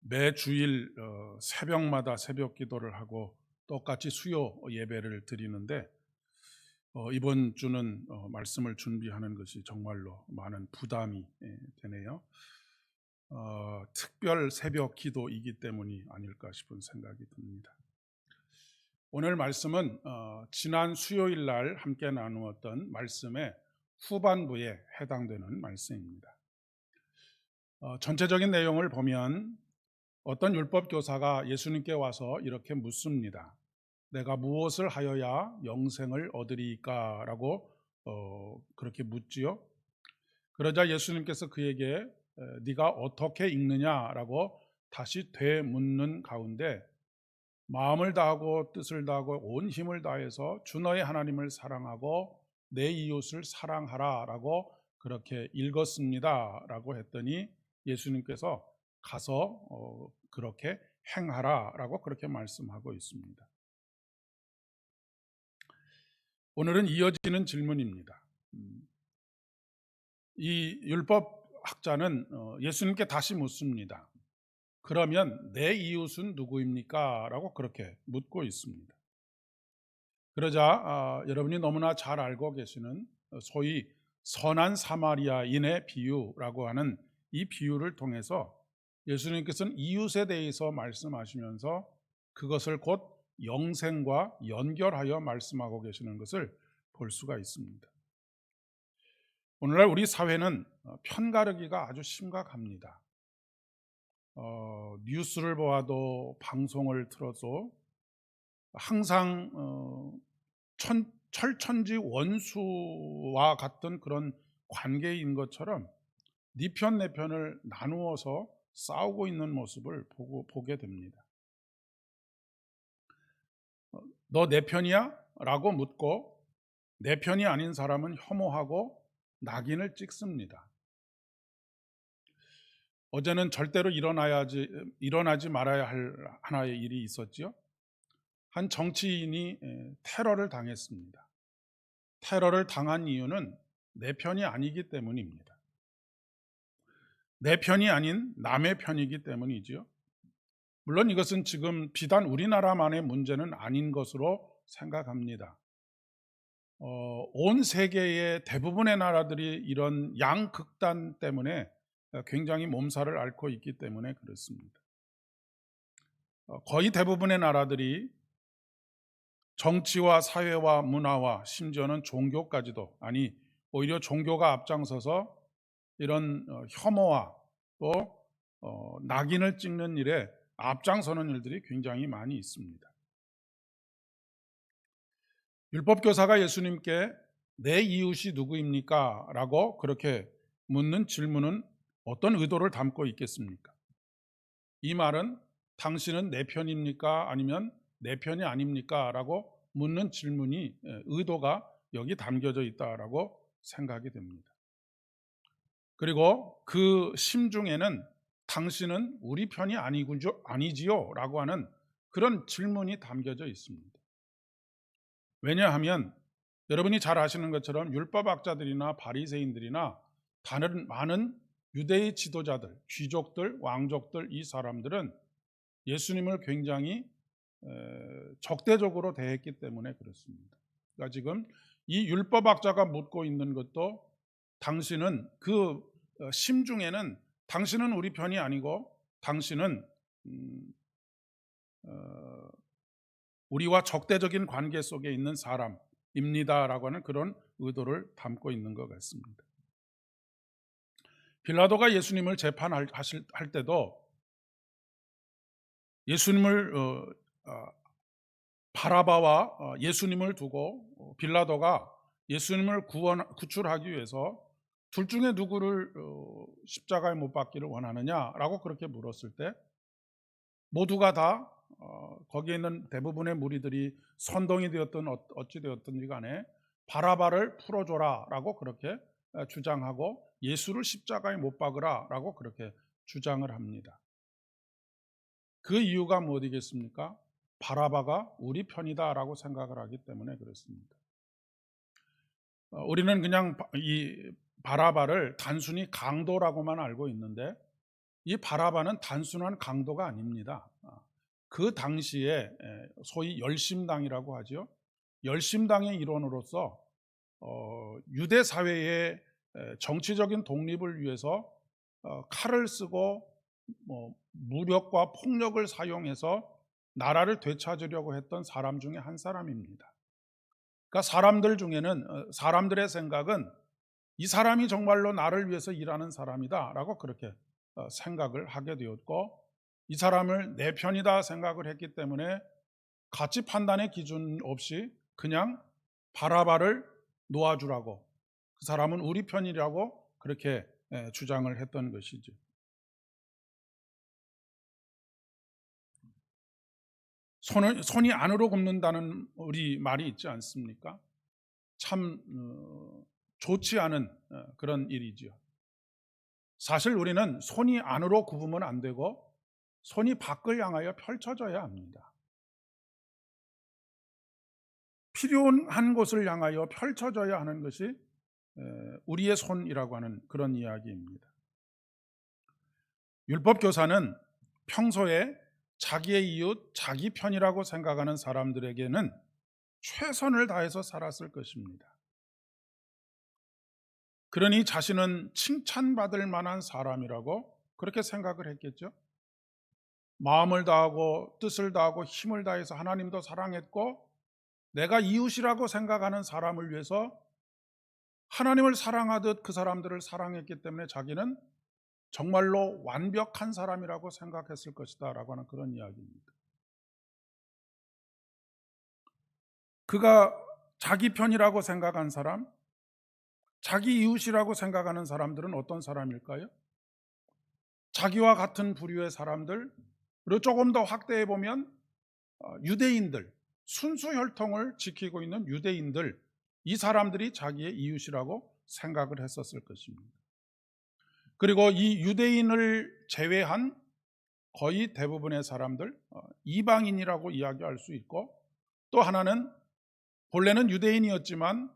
매 주일 어, 새벽마다 새벽 기도를 하고 똑같이 수요 예배를 드리는데 어, 이번 주는 어, 말씀을 준비하는 것이 정말로 많은 부담이 예, 되네요. 어, 특별 새벽 기도이기 때문이 아닐까 싶은 생각이 듭니다. 오늘 말씀은 어, 지난 수요일 날 함께 나누었던 말씀의 후반부에 해당되는 말씀입니다. 어, 전체적인 내용을 보면 어떤 율법 교사가 예수님께 와서 이렇게 묻습니다. 내가 무엇을 하여야 영생을 얻으리까라고 어, 그렇게 묻지요. 그러자 예수님께서 그에게 에, 네가 어떻게 읽느냐라고 다시 되묻는 가운데 마음을 다하고 뜻을 다하고 온 힘을 다해서 주 너의 하나님을 사랑하고 내 이웃을 사랑하라라고 그렇게 읽었습니다라고 했더니 예수님께서 가서 어, 그렇게 행하라라고 그렇게 말씀하고 있습니다. 오늘은 이어지는 질문입니다. 음, 이 율법 학자는 어, 예수님께 다시 묻습니다. 그러면 내 이웃은 누구입니까? 라고 그렇게 묻고 있습니다. 그러자 아, 여러분이 너무나 잘 알고 계시는 소위 선한 사마리아인의 비유라고 하는 이 비유를 통해서 예수님께서는 이웃에 대해서 말씀하시면서 그것을 곧 영생과 연결하여 말씀하고 계시는 것을 볼 수가 있습니다. 오늘날 우리 사회는 편가르기가 아주 심각합니다. 어, 뉴스를 보아도 방송을 틀어도 항상 어, 천, 철천지 원수와 같은 그런 관계인 것처럼 네 편 내 편을 나누어서 싸우고 있는 모습을 보고 보게 됩니다. 너 내 편이야? 라고 묻고 내 편이 아닌 사람은 혐오하고 낙인을 찍습니다. 어제는 절대로 일어나야지 일어나지 말아야 할 하나의 일이 있었지요. 한 정치인이 테러를 당했습니다. 테러를 당한 이유는 내 편이 아니기 때문입니다. 내 편이 아닌 남의 편이기 때문이지요. 물론 이것은 지금 비단 우리나라만의 문제는 아닌 것으로 생각합니다. 어, 온 세계의 대부분의 나라들이 이런 양극단 때문에 굉장히 몸살을 앓고 있기 때문에 그렇습니다. 어, 거의 대부분의 나라들이 정치와 사회와 문화와 심지어는 종교까지도 아니 오히려 종교가 앞장서서 이런 어, 혐오와 또 어, 낙인을 찍는 일에 앞장서는 일들이 굉장히 많이 있습니다. 율법 교사가 예수님께 내 이웃이 누구입니까? 라고 그렇게 묻는 질문은 어떤 의도를 담고 있겠습니까? 이 말은 당신은 내 편입니까? 아니면 내 편이 아닙니까? 라고 묻는 질문이 의도가 여기 담겨져 있다라고 생각이 됩니다. 그리고 그 심중에는 당신은 우리 편이 아니군요, 아니지요? 라고 하는 그런 질문이 담겨져 있습니다. 왜냐하면 여러분이 잘 아시는 것처럼 율법학자들이나 바리새인들이나 다른 많은 유대의 지도자들, 귀족들, 왕족들 이 사람들은 예수님을 굉장히 적대적으로 대했기 때문에 그렇습니다. 그러니까 지금 이 율법학자가 묻고 있는 것도 당신은 그 어, 심중에는 당신은 우리 편이 아니고 당신은 음, 어, 우리와 적대적인 관계 속에 있는 사람입니다라고 하는 그런 의도를 담고 있는 것 같습니다. 빌라도가 예수님을 재판할 때도 예수님을 어, 어, 바라바와 어, 예수님을 두고 어, 빌라도가 예수님을 구원 구출하기 위해서 둘 중에 누구를 십자가에 못 박기를 원하느냐라고 그렇게 물었을 때 모두가 다 거기에 있는 대부분의 무리들이 선동이 되었든 어찌 되었든지 간에 바라바를 풀어줘라라고 그렇게 주장하고 예수를 십자가에 못 박으라라고 그렇게 주장을 합니다. 그 이유가 뭐이겠습니까? 바라바가 우리 편이다라고 생각을 하기 때문에 그렇습니다. 어, 우리는 그냥 이 바라바를 단순히 강도라고만 알고 있는데 이 바라바는 단순한 강도가 아닙니다. 아, 그 당시에 에, 소위 열심당이라고 하죠. 열심당의 일원으로서 어, 유대 사회의 에, 정치적인 독립을 위해서 어, 칼을 쓰고 뭐, 무력과 폭력을 사용해서 나라를 되찾으려고 했던 사람 중에 한 사람입니다. 그러니까 사람들 중에는 어, 사람들의 생각은 이 사람이 정말로 나를 위해서 일하는 사람이다 라고 그렇게 어, 생각을 하게 되었고 이 사람을 내 편이다 생각을 했기 때문에 가치 판단의 기준 없이 그냥 바라바를 놓아주라고 그 사람은 우리 편이라고 그렇게 예, 주장을 했던 것이죠. 손을, 손이 안으로 굽는다는 우리 말이 있지 않습니까? 참 어, 좋지 않은 어, 그런 일이지요. 사실 우리는 손이 안으로 굽으면 안 되고 손이 밖을 향하여 펼쳐져야 합니다. 필요한 곳을 향하여 펼쳐져야 하는 것이 우리의 손이라고 하는 그런 이야기입니다. 율법 교사는 평소에 자기의 이웃, 자기 편이라고 생각하는 사람들에게는 최선을 다해서 살았을 것입니다. 그러니 자신은 칭찬받을 만한 사람이라고 그렇게 생각을 했겠죠. 마음을 다하고 뜻을 다하고 힘을 다해서 하나님도 사랑했고 내가 이웃이라고 생각하는 사람을 위해서 하나님을 사랑하듯 그 사람들을 사랑했기 때문에 자기는 정말로 완벽한 사람이라고 생각했을 것이다 라고 하는 그런 이야기입니다. 그가 자기 편이라고 생각한 사람, 자기 이웃이라고 생각하는 사람들은 어떤 사람일까요? 자기와 같은 부류의 사람들, 그리고 조금 더 확대해 보면 어, 유대인들, 순수 혈통을 지키고 있는 유대인들, 이 사람들이 자기의 이웃이라고 생각을 했었을 것입니다. 그리고 이 유대인을 제외한 거의 대부분의 사람들, 어, 이방인이라고 이야기할 수 있고 또 하나는 본래는 유대인이었지만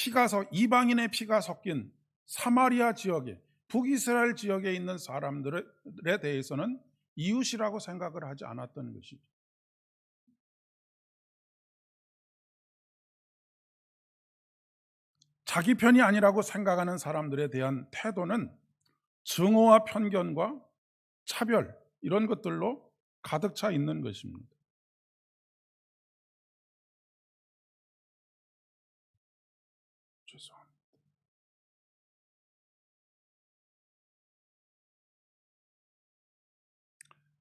피가 서 이방인의 피가 섞인 사마리아 지역에 북이스라엘 지역에 있는 사람들에 대해서는 이웃이라고 생각을 하지 않았던 것이죠. 자기 편이 아니라고 생각하는 사람들에 대한 태도는 증오와 편견과 차별 이런 것들로 가득 차 있는 것입니다.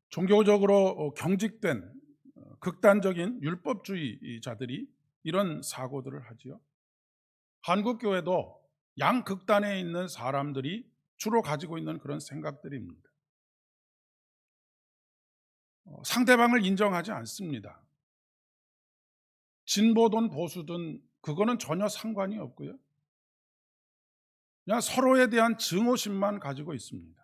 종교적으로 경직된 어, 극단적인 율법주의자들이 이런 사고들을 하지요. 한국 교회도 양극단에 있는 사람들이 주로 가지고 있는 그런 생각들입니다. 어, 상대방을 인정하지 않습니다. 진보든 보수든 그거는 전혀 상관이 없고요. 그냥 서로에 대한 증오심만 가지고 있습니다.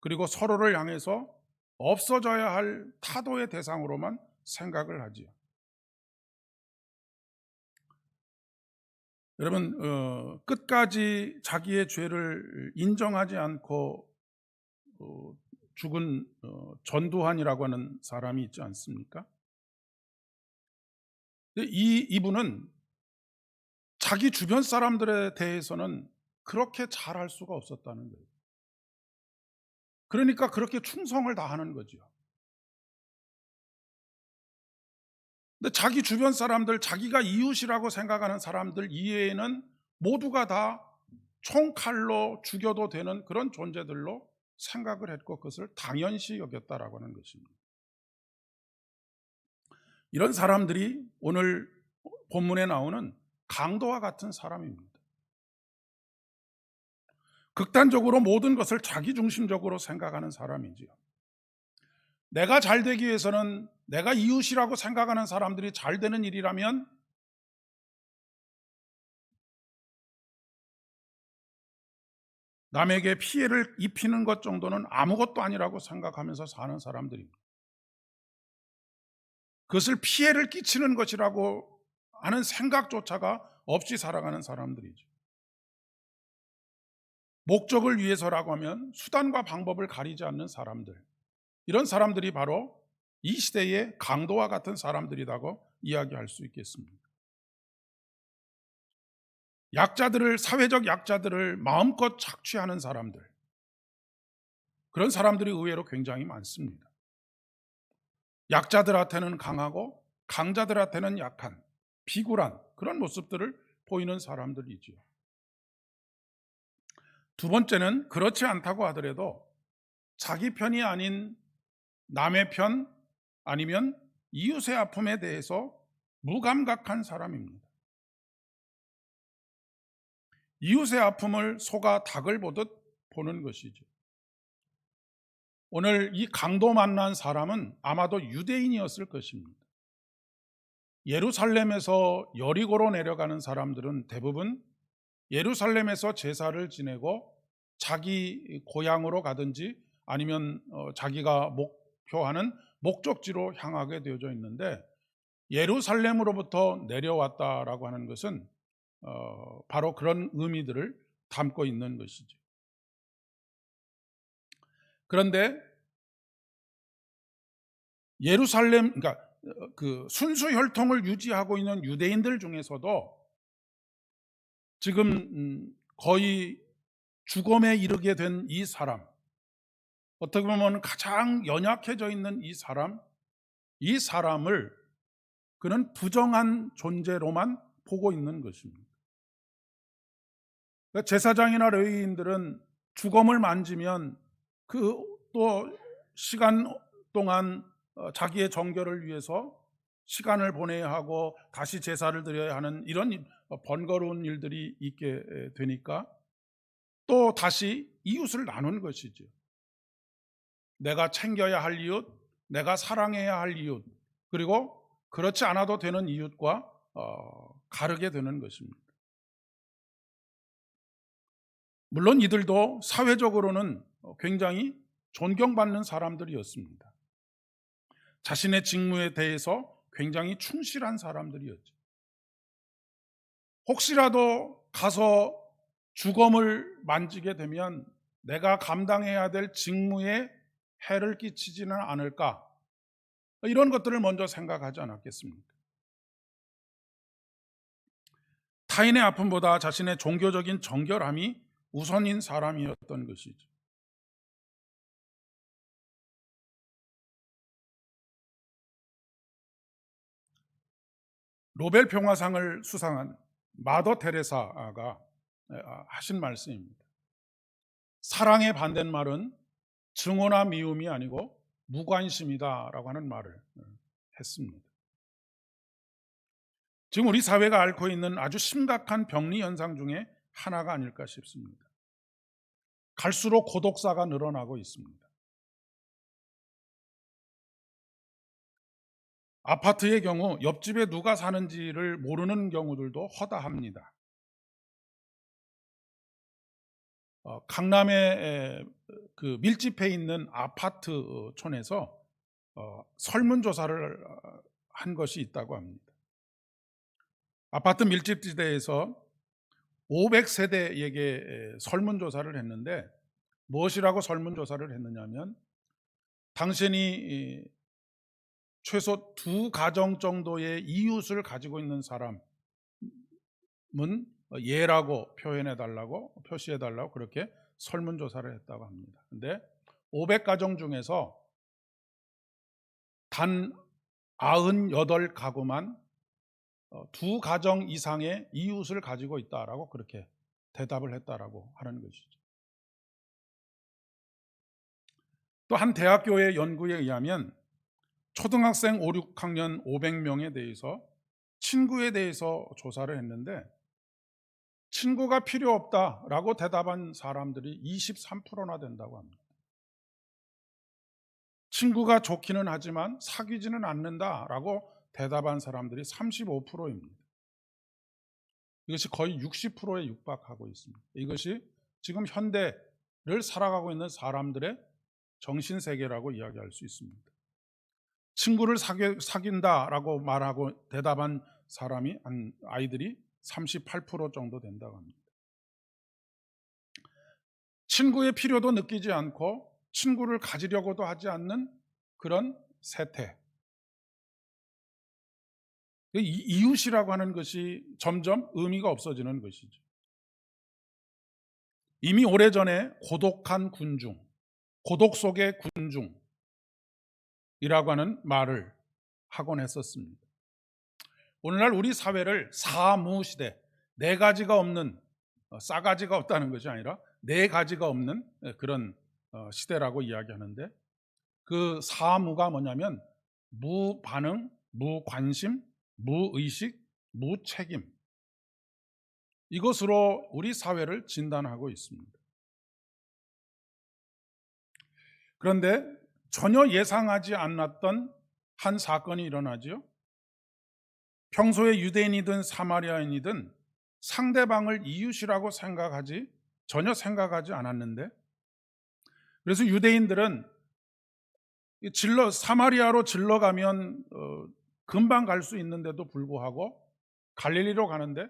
그리고 서로를 향해서 없어져야 할 타도의 대상으로만 생각을 하지요. 여러분 어, 끝까지 자기의 죄를 인정하지 않고 어, 죽은 어, 전두환이라고 하는 사람이 있지 않습니까? 이 이분은 자기 주변 사람들에 대해서는 그렇게 잘할 수가 없었다는 거예요. 그러니까 그렇게 충성을 다하는 거죠. 근데 자기 주변 사람들, 자기가 이웃이라고 생각하는 사람들 이외에는 모두가 다 총칼로 죽여도 되는 그런 존재들로 생각을 했고 그것을 당연시 여겼다라고 하는 것입니다. 이런 사람들이 오늘 본문에 나오는 강도와 같은 사람입니다. 극단적으로 모든 것을 자기 중심적으로 생각하는 사람이지요. 내가 잘 되기 위해서는 내가 이웃이라고 생각하는 사람들이 잘 되는 일이라면 남에게 피해를 입히는 것 정도는 아무것도 아니라고 생각하면서 사는 사람들입니다. 그것을 피해를 끼치는 것이라고 하는 생각조차가 없이 살아가는 사람들이죠. 목적을 위해서라고 하면 수단과 방법을 가리지 않는 사람들. 이런 사람들이 바로 이 시대의 강도와 같은 사람들이라고 이야기할 수 있겠습니다. 약자들을, 사회적 약자들을 마음껏 착취하는 사람들. 그런 사람들이 의외로 굉장히 많습니다. 약자들한테는 강하고 강자들한테는 약한 비굴한 그런 모습들을 보이는 사람들이지요. 두 번째는 그렇지 않다고 하더라도 자기 편이 아닌 남의 편 아니면 이웃의 아픔에 대해서 무감각한 사람입니다. 이웃의 아픔을 소가 닭을 보듯 보는 것이죠. 오늘 이 강도 만난 사람은 아마도 유대인이었을 것입니다. 예루살렘에서 여리고로 내려가는 사람들은 대부분 예루살렘에서 제사를 지내고 자기 고향으로 가든지 아니면 어, 자기가 목표하는 목적지로 향하게 되어져 있는데 예루살렘으로부터 내려왔다라고 하는 것은 어, 바로 그런 의미들을 담고 있는 것이죠. 그런데 예루살렘, 그러니까 그 순수 혈통을 유지하고 있는 유대인들 중에서도 지금 음, 거의 죽음에 이르게 된 이 사람, 어떻게 보면 가장 연약해져 있는 이 사람, 이 사람을 그는 부정한 존재로만 보고 있는 것입니다. 그러니까 제사장이나 레위인들은 죽음을 만지면 그 또 시간 동안 어, 자기의 정결을 위해서 시간을 보내야 하고 다시 제사를 드려야 하는 이런 번거로운 일들이 있게 되니까 또 다시 이웃을 나눈 것이죠. 내가 챙겨야 할 이웃, 내가 사랑해야 할 이웃, 그리고 그렇지 않아도 되는 이웃과 어, 가르게 되는 것입니다. 물론 이들도 사회적으로는 굉장히 존경받는 사람들이었습니다. 자신의 직무에 대해서 굉장히 충실한 사람들이었죠. 혹시라도 가서 주검을 만지게 되면 내가 감당해야 될 직무에 해를 끼치지는 않을까? 이런 것들을 먼저 생각하지 않았겠습니까? 타인의 아픔보다 자신의 종교적인 정결함이 우선인 사람이었던 것이죠. 노벨 평화상을 수상한 마더 테레사가 아, 하신 말씀입니다. 사랑의 반대말은 증오나 미움이 아니고 무관심이다라고 하는 말을 어, 했습니다. 지금 우리 사회가 앓고 있는 아주 심각한 병리 현상 중에 하나가 아닐까 싶습니다. 갈수록 고독사가 늘어나고 있습니다. 아파트의 경우 옆집에 누가 사는지를 모르는 경우들도 허다합니다. 어, 강남의 그 밀집해 있는 아파트촌에서 어, 설문조사를 어, 한 것이 있다고 합니다. 아파트 밀집지대에서 500세대에게 설문조사를 했는데 무엇이라고 설문조사를 했느냐면 당신이 최소 두 가정 정도의 이웃을 가지고 있는 사람은 예라고 표현해 달라고 표시해 달라고 그렇게 설문 조사를 했다고 합니다. 근데 500가정 중에서 단 98가구만 어, 두 가정 이상의 이웃을 가지고 있다라고 그렇게 대답을 했다라고 하는 것이죠. 또 한 대학교의 연구에 의하면 초등학생 5, 6학년 500명에 대해서 친구에 대해서 조사를 했는데 친구가 필요 없다라고 대답한 사람들이 23%나 된다고 합니다. 친구가 좋기는 하지만 사귀지는 않는다라고 대답한 사람들이 35%입니다. 이것이 거의 60%에 육박하고 있습니다. 이것이 지금 현대를 살아가고 있는 사람들의 정신세계라고 이야기할 수 있습니다. 친구를 사귀, 사귄다라고 말하고 대답한 사람이 한 아이들이 38% 정도 된다고 합니다. 친구의 필요도 느끼지 않고 친구를 가지려고도 하지 않는 그런 세태. 이- 이웃이라고 하는 것이 점점 의미가 없어지는 것이죠. 이미 오래전에 고독한 군중, 고독 속의 군중 이라고 하는 말을 하곤 했었습니다. 오늘날 우리 사회를 사무시대, 네 가지가 없는, 어, 싸가지가 없다는 것이 아니라 네 가지가 없는 예, 그런 어, 시대라고 이야기하는데 그 사무가 뭐냐면 무반응, 무관심, 무의식, 무책임. 이것으로 우리 사회를 진단하고 있습니다. 그런데 전혀 예상하지 않았던 한 사건이 일어나지요. 평소에 유대인이든 사마리아인이든 상대방을 이웃이라고 생각하지 전혀 생각하지 않았는데 그래서 유대인들은 이 질러 사마리아로 질러 가면 어, 금방 갈 수 있는데도 불구하고 갈릴리로 가는데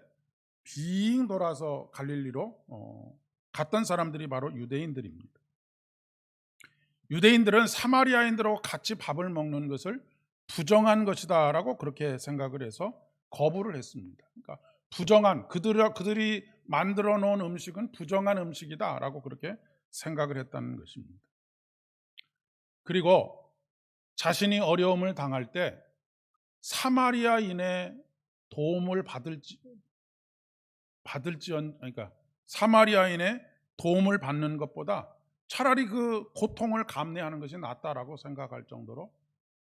빙 돌아서 갈릴리로 어, 갔던 사람들이 바로 유대인들입니다. 유대인들은 사마리아인들하고 같이 밥을 먹는 것을 부정한 것이다라고 그렇게 생각을 해서 거부를 했습니다. 그러니까 부정한 그들 그들이 만들어 놓은 음식은 부정한 음식이다라고 그렇게 생각을 했다는 것입니다. 그리고 자신이 어려움을 당할 때 사마리아인의 도움을 받을지 받을지언 그러니까 사마리아인의 도움을 받는 것보다 차라리 그 고통을 감내하는 것이 낫다라고 생각할 정도로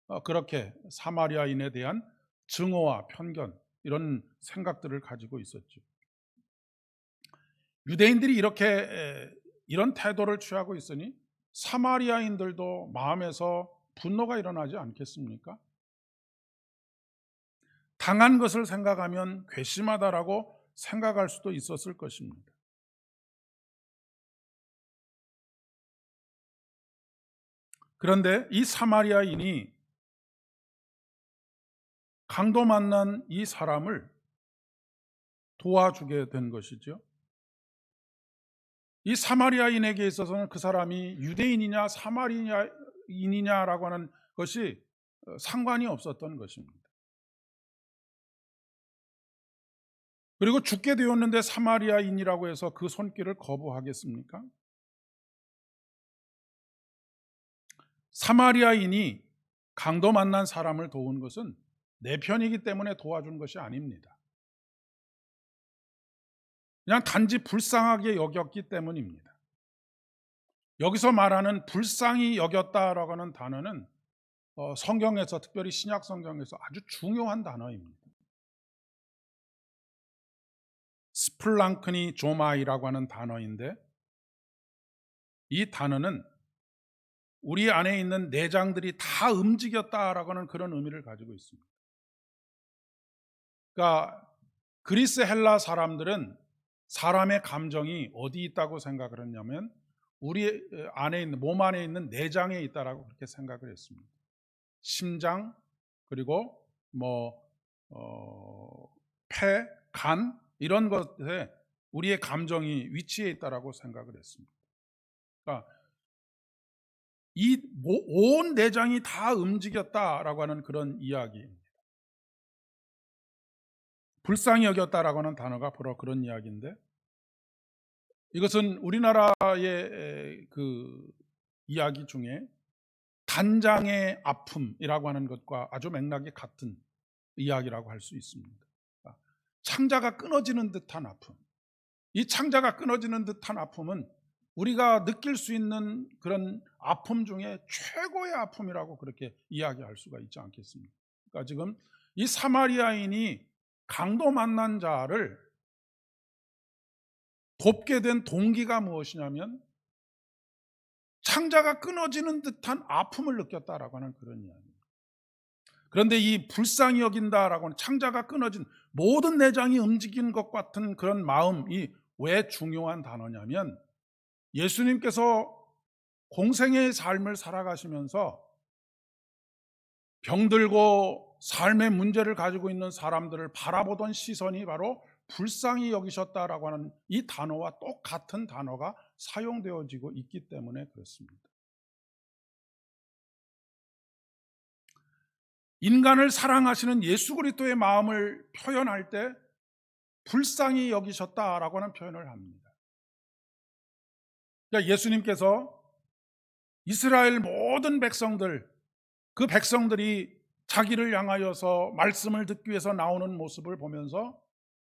어, 그렇게 사마리아인에 대한 증오와 편견 이런 생각들을 가지고 있었죠. 유대인들이 이렇게 에, 이런 태도를 취하고 있으니 사마리아인들도 마음에서 분노가 일어나지 않겠습니까? 당한 것을 생각하면 괘씸하다라고 생각할 수도 있었을 것입니다. 그런데 이 사마리아인이 강도 만난 이 사람을 도와주게 된 것이죠. 이 사마리아인에게 있어서는 그 사람이 유대인이냐 사마리아인이냐라고 하는 것이 어, 상관이 없었던 것입니다. 그리고 죽게 되었는데 사마리아인이라고 해서 그 손길을 거부하겠습니까? 사마리아인이 강도 만난 사람을 도운 것은 내 편이기 때문에 도와준 것이 아닙니다. 그냥 단지 불쌍하게 여겼기 때문입니다. 여기서 말하는 불쌍히 여겼다라고 하는 단어는 어, 성경에서 특별히 신약 성경에서 아주 중요한 단어입니다. 스플랑크니 조마이라고 하는 단어인데 이 단어는 우리 안에 있는 내장들이 다 움직였다라고 하는 그런 의미를 가지고 있습니다. 그러니까 그리스 헬라 사람들은 사람의 감정이 어디 있다고 생각을 했냐면 우리 안에 있는 몸 안에 있는 내장에 있다라고 그렇게 생각을 했습니다. 심장 그리고 뭐 어, 폐, 간 이런 것에 우리의 감정이 위치해 있다라고 생각을 했습니다. 그러니까 이온 내장이 다 움직였다라고 하는 그런 이야기입니다. 불쌍히 여겼다라고 하는 단어가 바로 그런 이야기인데 이것은 우리나라의 그 이야기 중에 단장의 아픔이라고 하는 것과 아주 맥락이 같은 이야기라고 할 수 있습니다. 창자가 끊어지는 듯한 아픔. 이 창자가 끊어지는 듯한 아픔은 우리가 느낄 수 있는 그런 아픔 중에 최고의 아픔이라고 그렇게 이야기할 수가 있지 않겠습니까? 그러니까 지금 이 사마리아인이 강도 만난 자를 돕게 된 동기가 무엇이냐면 창자가 끊어지는 듯한 아픔을 느꼈다라고 하는 그런 이야기입니다. 그런데 이 불쌍히 여긴다라고 하는 창자가 끊어진 모든 내장이 움직이는 것 같은 그런 마음이 왜 중요한 단어냐면 예수님께서 공생의 삶을 살아가시면서 병들고 삶의 문제를 가지고 있는 사람들을 바라보던 시선이 바로 불쌍히 여기셨다라고 하는 이 단어와 똑같은 단어가 사용되어지고 있기 때문에 그렇습니다. 인간을 사랑하시는 예수 그리스도의 마음을 표현할 때 불쌍히 여기셨다라고 하는 표현을 합니다. 그러니까 예수님께서 이스라엘 모든 백성들 그 백성들이 자기를 향하여서 말씀을 듣기 위해서 나오는 모습을 보면서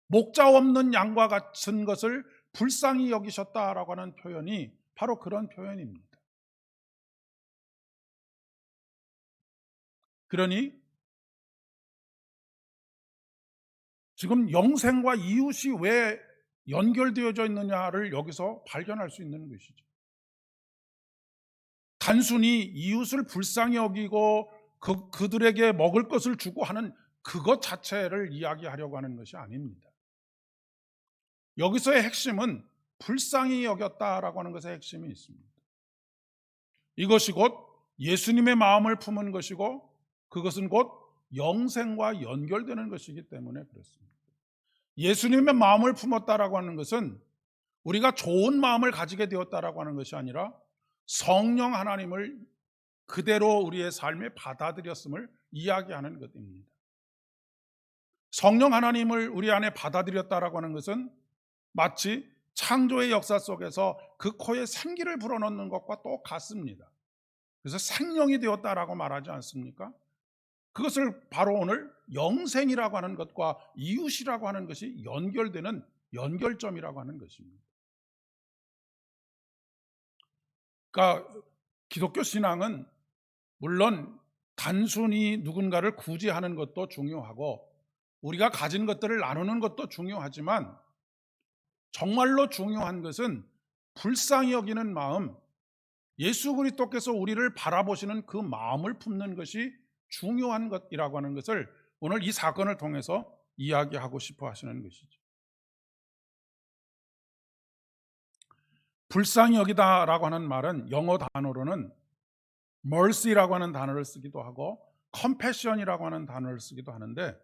목자 없는 양과 같은 것을 불쌍히 여기셨다라고 하는 표현이 바로 그런 표현입니다. 그러니 지금 영생과 이웃이 왜 연결되어져 있느냐를 여기서 발견할 수 있는 것이죠. 단순히 이웃을 불쌍히 여기고 그, 그들에게 먹을 것을 주고 하는 그것 자체를 이야기하려고 하는 것이 아닙니다. 여기서의 핵심은 불쌍히 여겼다라고 하는 것의 핵심이 있습니다. 이것이 곧 예수님의 마음을 품은 것이고 그것은 곧 영생과 연결되는 것이기 때문에 그렇습니다. 예수님의 마음을 품었다라고 하는 것은 우리가 좋은 마음을 가지게 되었다라고 하는 것이 아니라 성령 하나님을 그대로 우리의 삶에 받아들였음을 이야기하는 것입니다. 성령 하나님을 우리 안에 받아들였다라고 하는 것은 마치 창조의 역사 속에서 그 코에 생기를 불어넣는 것과 똑같습니다. 그래서 생명이 되었다라고 말하지 않습니까? 그것을 바로 오늘 영생이라고 하는 것과 이웃이라고 하는 것이 연결되는 연결점이라고 하는 것입니다. 그러니까 기독교 신앙은 물론 단순히 누군가를 구제하는 것도 중요하고 우리가 가진 것들을 나누는 것도 중요하지만 정말로 중요한 것은 불쌍히 여기는 마음, 예수 그리스도께서 우리를 바라보시는 그 마음을 품는 것이 중요한 것이라고 하는 것을 오늘 이 사건을 통해서 이야기하고 싶어 하시는 것이죠. 불쌍히 여기다라고 하는 말은 영어 단어로는 mercy라고 하는 단어를 쓰기도 하고 compassion이라고 하는 단어를 쓰기도 하는데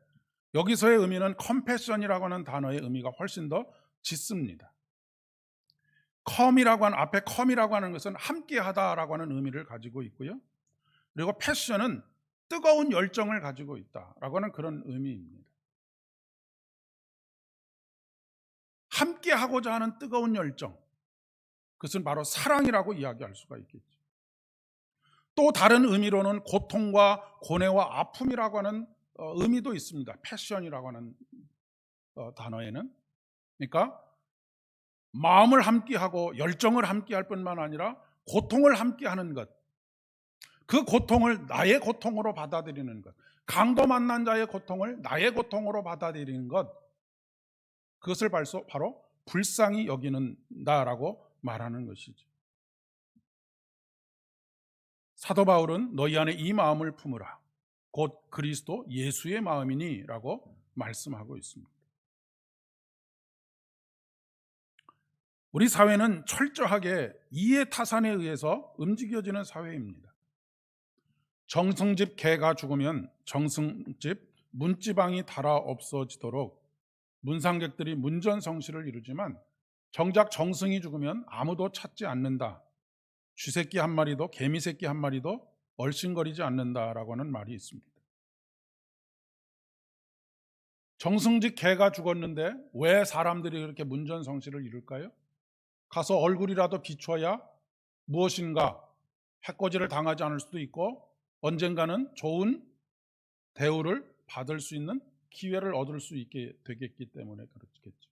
여기서의 의미는 compassion이라고 하는 단어의 의미가 훨씬 더 짙습니다. come이라고 하는 앞에 come이라고 하는 것은 함께하다라고 하는 의미를 가지고 있고요. 그리고 passion은 뜨거운 열정을 가지고 있다라고 하는 그런 의미입니다. 함께 하고자 하는 뜨거운 열정. 그것은 바로 사랑이라고 이야기할 수가 있겠죠. 또 다른 의미로는 고통과 고뇌와 아픔이라고 하는 어, 의미도 있습니다. 패션이라고 하는 어, 단어에는. 그러니까 마음을 함께 하고 열정을 함께 할 뿐만 아니라 고통을 함께 하는 것. 그 고통을 나의 고통으로 받아들이는 것. 강도 만난 자의 고통을 나의 고통으로 받아들이는 것. 그것을 바로 불쌍히 여기는다라고 말하는 것이죠. 사도 바울은 너희 안에 이 마음을 품으라. 곧 그리스도 예수의 마음이니라고 말씀하고 있습니다. 우리 사회는 철저하게 이해 타산에 의해서 움직여지는 사회입니다. 정승집 개가 죽으면 정승집 문지방이 달아 없어지도록 문상객들이 문전성시를 이루지만 정작 정승이 죽으면 아무도 찾지 않는다. 쥐새끼 한 마리도 개미새끼 한 마리도 얼씬거리지 않는다라고 하는 말이 있습니다. 정승직 개가 죽었는데 왜 사람들이 그렇게 문전성시를 이룰까요? 가서 얼굴이라도 비춰야 무엇인가 해코지를 당하지 않을 수도 있고 언젠가는 좋은 대우를 받을 수 있는 기회를 얻을 수 있게 되겠기 때문에 그렇겠죠.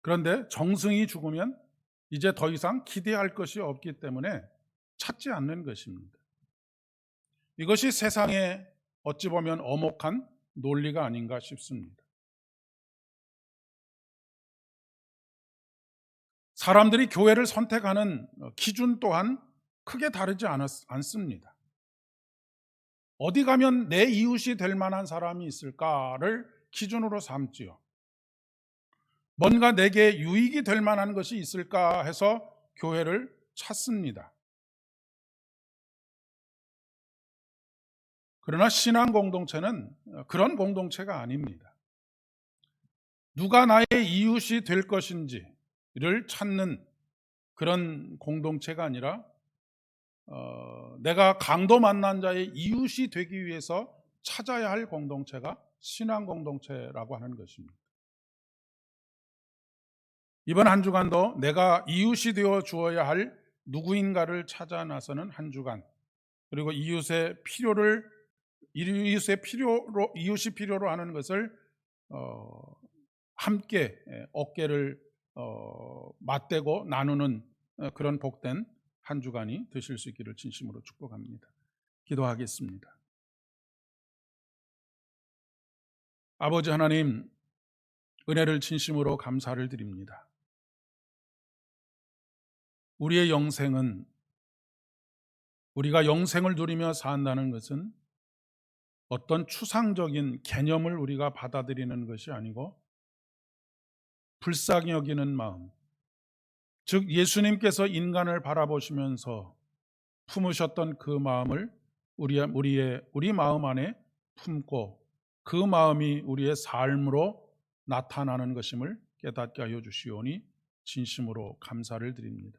그런데 정승이 죽으면 이제 더 이상 기대할 것이 없기 때문에 찾지 않는 것입니다. 이것이 세상에 어찌 보면 어목한 논리가 아닌가 싶습니다. 사람들이 교회를 선택하는 기준 또한 크게 다르지 않았, 않습니다. 어디 가면 내 이웃이 될 만한 사람이 있을까를 기준으로 삼지요. 뭔가 내게 유익이 될 만한 것이 있을까 해서 교회를 찾습니다. 그러나 신앙 공동체는 그런 공동체가 아닙니다. 누가 나의 이웃이 될 것인지를 찾는 그런 공동체가 아니라 어, 내가 강도 만난 자의 이웃이 되기 위해서 찾아야 할 공동체가 신앙 공동체라고 하는 것입니다. 이번 한 주간도 내가 이웃이 되어 주어야 할 누구인가를 찾아 나서는 한 주간 그리고 이웃의 필요를 이웃의 필요로 이웃이 필요로 하는 것을 어, 함께 예, 어깨를 어, 맞대고 나누는 어, 그런 복된 한 주간이 되실 수 있기를 진심으로 축복합니다. 기도하겠습니다. 아버지 하나님, 은혜를 진심으로 감사를 드립니다. 우리의 영생은 우리가 영생을 누리며 산다는 것은 어떤 추상적인 개념을 우리가 받아들이는 것이 아니고 불쌍히 여기는 마음, 즉 예수님께서 인간을 바라보시면서 품으셨던 그 마음을 우리 우리의 우리 마음 안에 품고 그 마음이 우리의 삶으로 나타나는 것임을 깨닫게 하여 주시오니 진심으로 감사를 드립니다.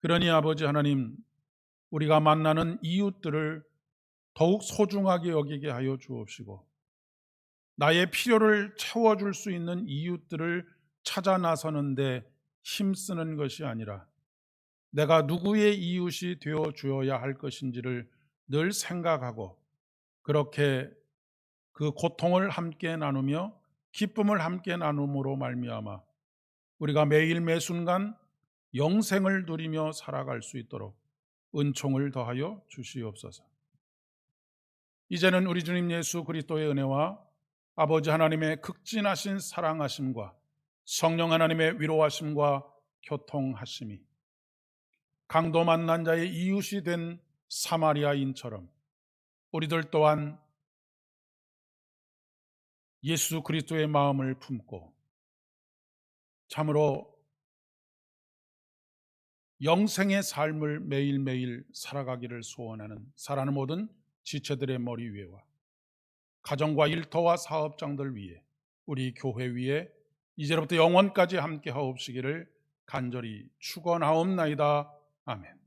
그러니 아버지 하나님 우리가 만나는 이웃들을 더욱 소중하게 여기게 하여 주옵시고 나의 필요를 채워줄 수 있는 이웃들을 찾아 나서는데 힘쓰는 것이 아니라 내가 누구의 이웃이 되어 주어야 할 것인지를 늘 생각하고 그렇게 그 고통을 함께 나누며 기쁨을 함께 나눔으로 말미암아 우리가 매일 매 순간 영생을 누리며 살아갈 수 있도록 은총을 더하여 주시옵소서. 이제는 우리 주님 예수 그리스도의 은혜와 아버지 하나님의 극진하신 사랑하심과 성령 하나님의 위로하심과 교통하심이 강도 만난 자의 이웃이 된 사마리아인처럼 우리들 또한 예수 그리스도의 마음을 품고 참으로 영생의 삶을 매일매일 살아가기를 소원하는 사랑하는 모든 지체들의 머리 위에와 가정과 일터와 사업장들 위에 우리 교회 위에 이제로부터 영원까지 함께 하옵시기를 간절히 축원하옵나이다. 아멘.